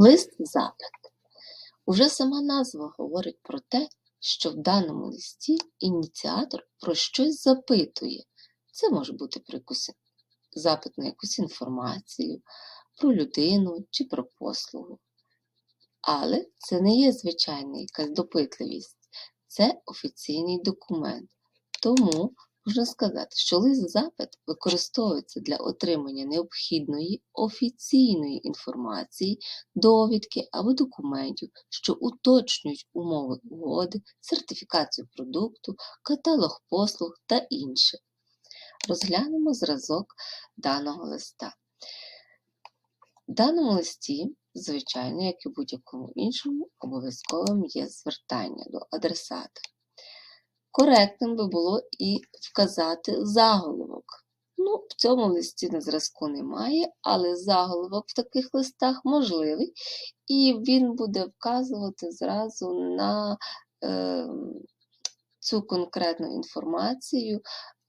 Лист запит. Уже сама назва говорить про те, що в даному листі ініціатор про щось запитує. Це може бути запит на якусь інформацію, про людину чи про послугу. Але це не є звичайна якась допитливість, це офіційний документ. Тому можна сказати, що лист-запит використовується для отримання необхідної офіційної інформації, довідки або документів, що уточнюють умови угоди, сертифікацію продукту, каталог послуг та інше. Розглянемо зразок даного листа. В даному листі, звичайно, як і будь-якому іншому, обов'язковим є звертання до адресата. Коректним би було і вказати заголовок. Ну, в цьому листі на зразку немає, але заголовок в таких листах можливий, і він буде вказувати зразу на е, цю конкретну інформацію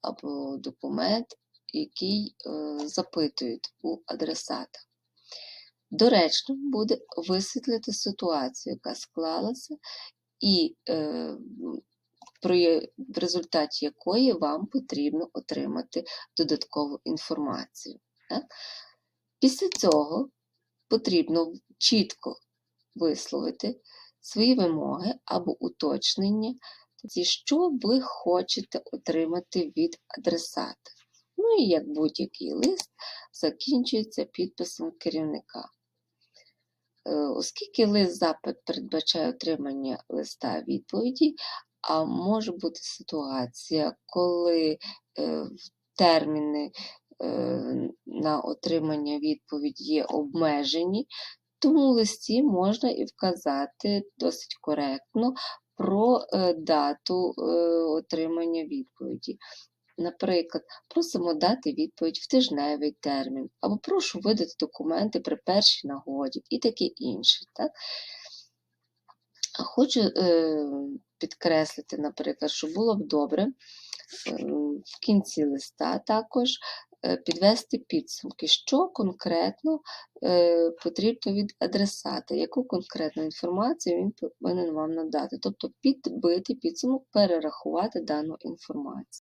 або документ, який е, запитують у адресата. Доречно буде висвітлити ситуацію, яка склалася, і е, про є- в результаті якої вам потрібно отримати додаткову інформацію. Так? Після цього потрібно чітко висловити свої вимоги або уточнення, ті, що ви хочете отримати від адресата. Ну і як будь-який лист закінчується підписом керівника. Е, Оскільки лист запит передбачає отримання листа відповіді, а може бути ситуація, коли е, терміни е, на отримання відповіді є обмежені, тому в листі можна і вказати досить коректно про е, дату е, отримання відповіді. Наприклад, просимо дати відповідь в тижневий термін, або прошу видати документи при першій нагоді і таке інше. Так? Хочу е, підкреслити, наприклад, що було б добре е, в кінці листа також е, підвести підсумки, що конкретно потрібно від адресата, яку конкретну інформацію він повинен вам надати. Тобто підбити підсумок, перерахувати дану інформацію.